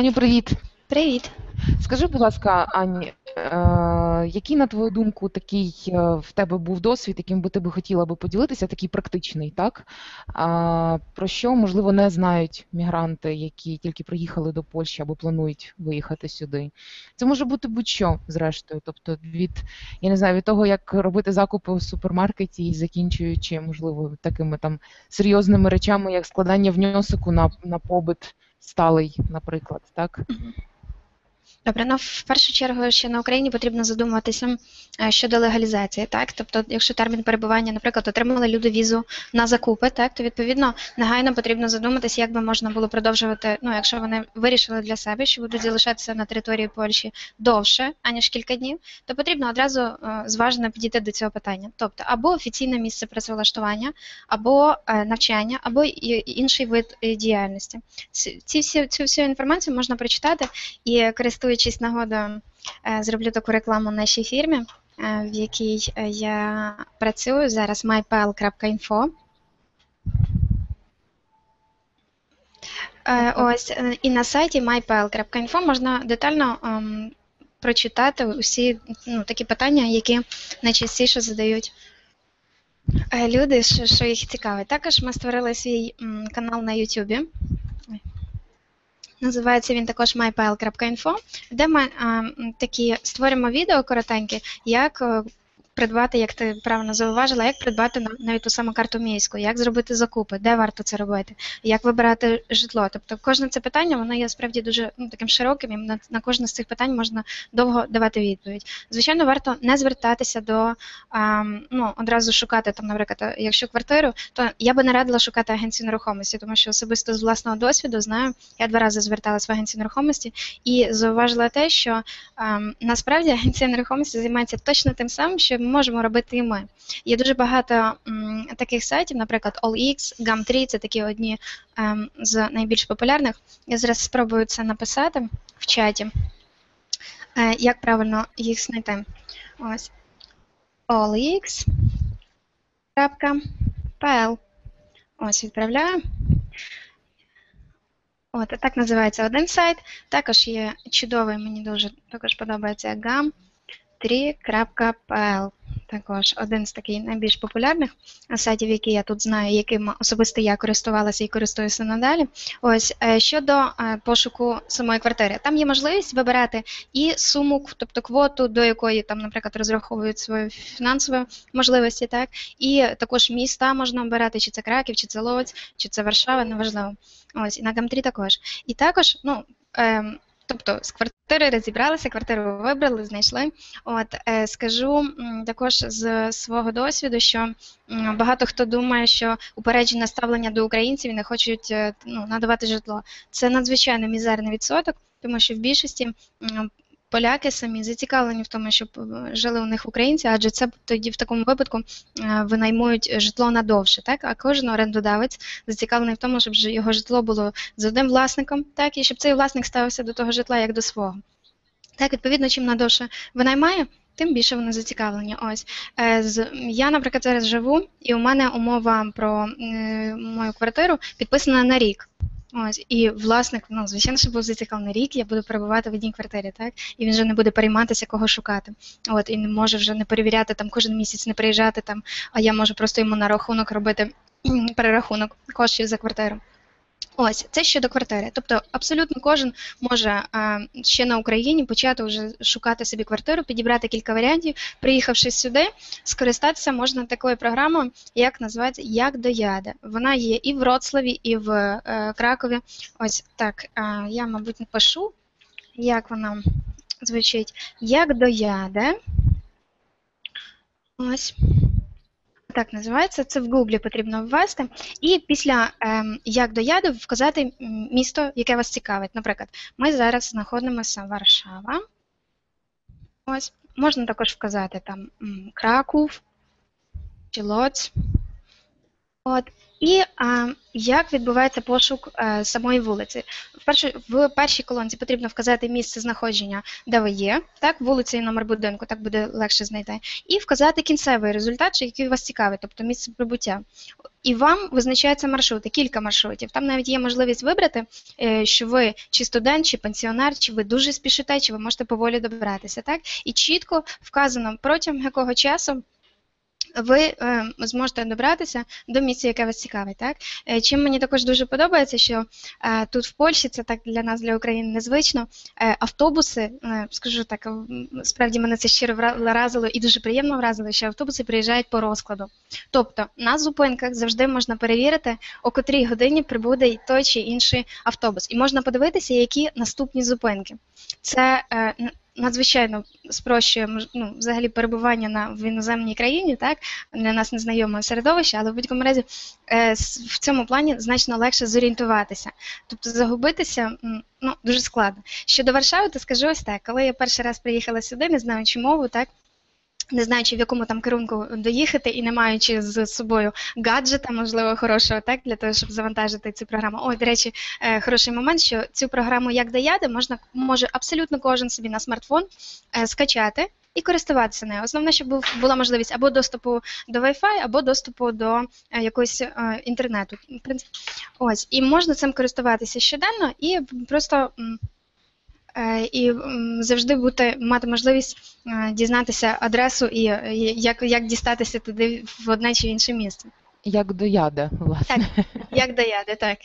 Аню, привіт. Привіт. Скажи, будь ласка, Ань, е, який, на твою думку, такий е, в тебе був досвід, яким би ти би хотіла би поділитися, такий практичний, так? Про що, можливо, не знають мігранти, які тільки приїхали до Польщі або планують виїхати сюди? Це може бути будь-що, зрештою. Тобто від, я не знаю, від того, як робити закупи у супермаркеті і закінчуючи, можливо, такими там серйозними речами, як складання внесоку на, на побит сталий, наприклад, так? Добре, ну в першу чергу ще на Україні потрібно задумуватися е, щодо легалізації, так? Тобто, якщо термін перебування, наприклад, отримали люди візу на закупи, так, то відповідно негайно потрібно задуматися, як би можна було продовжувати, ну, якщо вони вирішили для себе, що будуть залишатися на території Польщі довше, аніж кілька днів, то потрібно одразу е, зважено підійти до цього питання. Тобто, або офіційне місце працевлаштування, або е, навчання, або інший вид діяльності. Ці всі цю всю інформацію можна прочитати і користуватися користуючись нагодою, е, зроблю таку рекламу нашій фірмі, е, в якій е, я працюю зараз mypl.info. Ось і на сайті mypl.info можна детально ем, прочитати усі ну, такі питання, які найчастіше задають люди, що, що їх цікавить. Також ми створили свій м, канал на YouTube. Називається він також mypile.info, де ми а, такі створюємо відео коротенькі, як е, придбати, як ти правильно зауважила, як придбати навіть ту саму карту міську, як зробити закупи, де варто це робити, як вибирати житло. Тобто кожне це питання, воно є справді дуже ну, таким широким, і на, на кожне з цих питань можна довго давати відповідь. Звичайно, варто не звертатися до а, ну, одразу шукати там, наприклад, якщо квартиру, то я би не радила шукати агенцію нерухомості, тому що особисто з власного досвіду знаю, я два рази зверталася в агенцію нерухомості і зауважила те, що а, насправді агенція нерухомості займається точно тим самим, що можемо робити і ми. Є дуже багато м, таких сайтів, наприклад, OLX, Gumtree, це такі одні ем, з найбільш популярних. Я зараз спробую це написати в чаті. Е, як правильно їх знайти? Ось. OLX.pl Ось, відправляю. От, так називається один сайт. Також є чудовий, мені дуже також подобається gam3.pl. Також один з таких найбільш популярних сайтів, які я тут знаю, яким особисто я користувалася і користуюся надалі. Ось е, щодо е, пошуку самої квартири, там є можливість вибирати і суму, тобто квоту, до якої там, наприклад, розраховують свої фінансові можливості, так і також міста можна обирати, чи це Краків, чи це Лоць, чи це Варшава, неважливо. Ось і на Гамтрі також. І також, ну. Тобто з квартири розібралися, квартиру вибрали, знайшли. От е, скажу також з свого досвіду, що багато хто думає, що упереджене ставлення до українців не хочуть е, ну, надавати житло. Це надзвичайно мізерний відсоток, тому що в більшості поляки самі зацікавлені в тому, щоб е, жили у них українці, адже це тоді в такому випадку е, винаймують житло надовше, так? А кожен орендодавець зацікавлений в тому, щоб його житло було з одним власником, так, і щоб цей власник ставився до того житла як до свого. Так, відповідно, чим надовше винаймає, тим більше вони зацікавлені. Ось е, я, наприклад, зараз живу, і у мене умова про мою квартиру підписана на рік. Ось і власник, ну звичайно, що був зацікавлений рік, я буду перебувати в одній квартирі, так і він вже не буде перейматися, кого шукати. От і не може вже не перевіряти там кожен місяць, не приїжджати там. А я можу просто йому на рахунок робити перерахунок коштів за квартиру. Ось це щодо квартири. Тобто абсолютно кожен може а, ще на Україні почати вже шукати собі квартиру, підібрати кілька варіантів. Приїхавши сюди, скористатися можна такою програмою, як називається Як до яда. Вона є і в Вроцлаві, і в е, Кракові. Ось так. А, я, мабуть, напишу, як вона звучить. Як до яда. Ось так називається. Це в Гуглі потрібно ввести. І після ем, як до яду вказати місто, яке вас цікавить. Наприклад, ми зараз знаходимося в Варшава. Ось, можна також вказати там Краков чи Лоц. От і а, як відбувається пошук е, самої вулиці? В першій, в першій колонці потрібно вказати місце знаходження, де ви є, так, вулиця і номер будинку, так буде легше знайти, і вказати кінцевий результат, що який вас цікавить, тобто місце прибуття. І вам визначаються маршрути, кілька маршрутів. Там навіть є можливість вибрати, е, що ви чи студент, чи пенсіонер, чи ви дуже спішите, чи ви можете поволі добиратися. Так? І чітко вказано протягом якого часу. Ви е, зможете добратися до місця, яке вас цікавить. Так? Е, чим мені також дуже подобається, що е, тут в Польщі це так для нас, для України незвично. Автобуси, скажу так, справді мене це щиро вразило і дуже приємно вразило, що автобуси приїжджають по розкладу. Тобто на зупинках завжди можна перевірити, о котрій годині прибуде той чи інший автобус. І можна подивитися, які наступні зупинки. Це надзвичайно спрощує ну, взагалі перебування на в іноземній країні, так для нас незнайоме середовище, але в будь-якому разі е, в цьому плані значно легше зорієнтуватися. Тобто загубитися ну, дуже складно. Щодо Варшави, то скажу ось так, коли я перший раз приїхала сюди, не знаючи мову, так. Не знаючи, в якому там керунку доїхати, і не маючи з собою гаджета, можливо, хорошого, так, для того, щоб завантажити цю програму. Ой, до речі, е, хороший момент, що цю програму як даяди можна може абсолютно кожен собі на смартфон е, скачати і користуватися нею. Основне, щоб був була можливість або доступу до Wi-Fi, або доступу до е, якогось е, інтернету. Ось і можна цим користуватися щоденно і просто. І завжди бути мати можливість е, дізнатися адресу і е, як, як дістатися туди в одне чи інше місце. Як до яда, власне. Як даяди, так.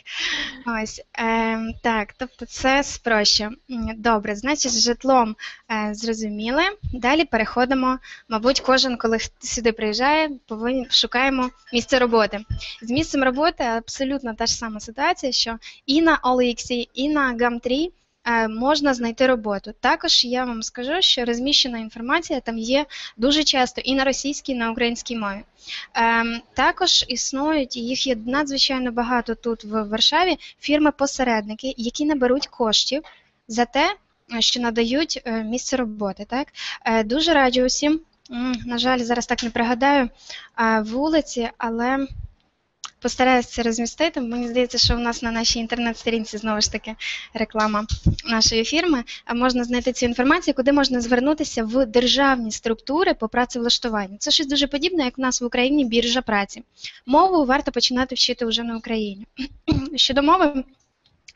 Ось, е, так, тобто це спроще. Добре, значить, з житлом е, зрозуміли. Далі переходимо, мабуть, кожен, коли сюди приїжджає, повинен шукаємо місце роботи. З місцем роботи абсолютно та ж сама ситуація, що і на OLX, і на Gumtree е, можна знайти роботу. Також я вам скажу, що розміщена інформація там є дуже часто і на російській, і на українській мові. Ем, також існують, їх є надзвичайно багато тут в Варшаві, фірми-посередники, які не беруть коштів за те, е, що надають е, місце роботи. Так? Е, дуже раджу усім, на жаль, зараз так не пригадаю е, вулиці, але постараюся це розмістити. Мені здається, що у нас на нашій інтернет-сторінці знову ж таки реклама нашої фірми. Можна знайти цю інформацію, куди можна звернутися в державні структури по працевлаштуванню. Це щось дуже подібне, як у нас в Україні біржа праці. Мову варто починати вчити вже на Україні. Щодо мови.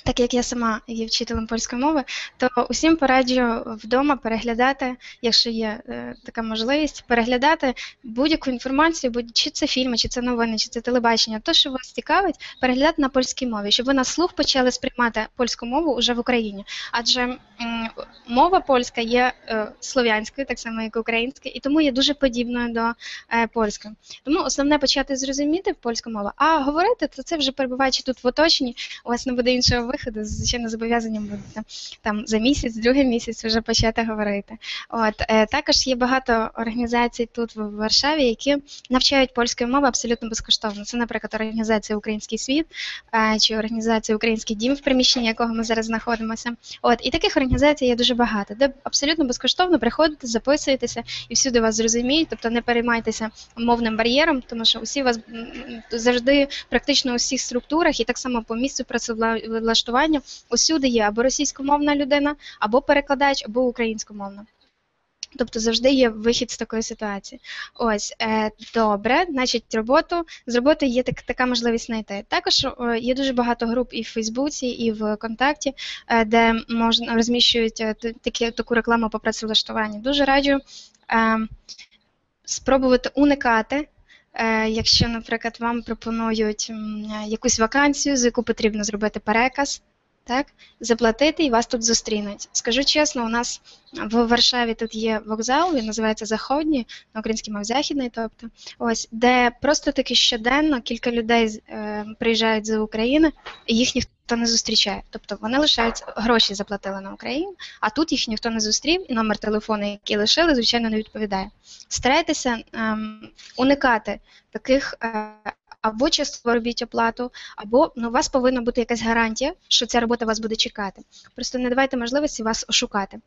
Так як я сама є вчителем польської мови, то усім пораджу вдома переглядати, якщо є е, така можливість, переглядати будь-яку інформацію, будь чи це фільми, чи це новини, чи це телебачення, то, що вас цікавить, переглядати на польській мові, щоб ви на слух почали сприймати польську мову уже в Україні. Адже м, мова польська є е, слов'янською, так само як українська, і тому є дуже подібною до е, польської. Тому основне почати зрозуміти польську мову, а говорити, то це вже перебуваючи тут в оточенні, у вас не буде іншого виходу, звичайно, зобов'язанням будете там за місяць, другий місяць вже почати говорити. От е, також є багато організацій тут в Варшаві, які навчають польської мови абсолютно безкоштовно. Це, наприклад, організація Український світ чи організація Український дім, в приміщенні якого ми зараз знаходимося. От і таких організацій є дуже багато, де абсолютно безкоштовно приходите, записуєтеся і всюди вас зрозуміють, тобто не переймайтеся мовним бар'єром, тому що усі вас завжди практично у всіх структурах і так само по місцю працевлаштування усюди є або російськомовна людина, або перекладач, або українськомовна. Тобто завжди є вихід з такої ситуації. Ось е, добре, значить, роботу з роботи є так, така можливість знайти. Також е, є дуже багато груп і в Фейсбуці, і в Контакті, е, де можна розміщують е, такі таку рекламу по працевлаштуванню. Дуже раджу е, спробувати уникати. Е, Якщо, наприклад, вам пропонують якусь вакансію, за яку потрібно зробити переказ, так, заплатити і вас тут зустрінуть. Скажу чесно, у нас в Варшаві тут є вокзал, він називається Заходній, на українській мові західний, тобто ось де просто таки щоденно кілька людей е, приїжджають з України, і їх ніхто не зустрічає. Тобто вони лишають гроші заплатили на Україну, а тут їх ніхто не зустрів, і номер телефону, який лишили, звичайно, не відповідає. Старайтеся ем, уникати таких. Е, або часто робіть оплату, або ну, у вас повинна бути якась гарантія, що ця робота вас буде чекати. Просто не давайте можливості вас ошукати.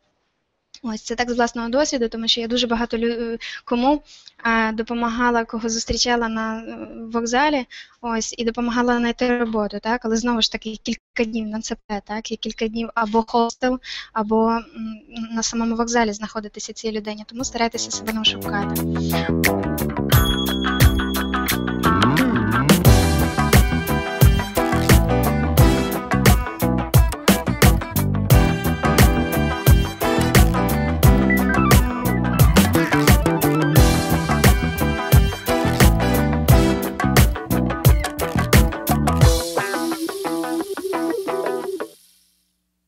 Ось це так з власного досвіду, тому що я дуже багато лю- кому е, допомагала, кого зустрічала на е, вокзалі, ось і допомагала знайти роботу, так, але знову ж таки кілька днів на ЦП, так, і кілька днів або хостел, або на самому вокзалі знаходитися цій людині, тому старайтеся себе не шукати.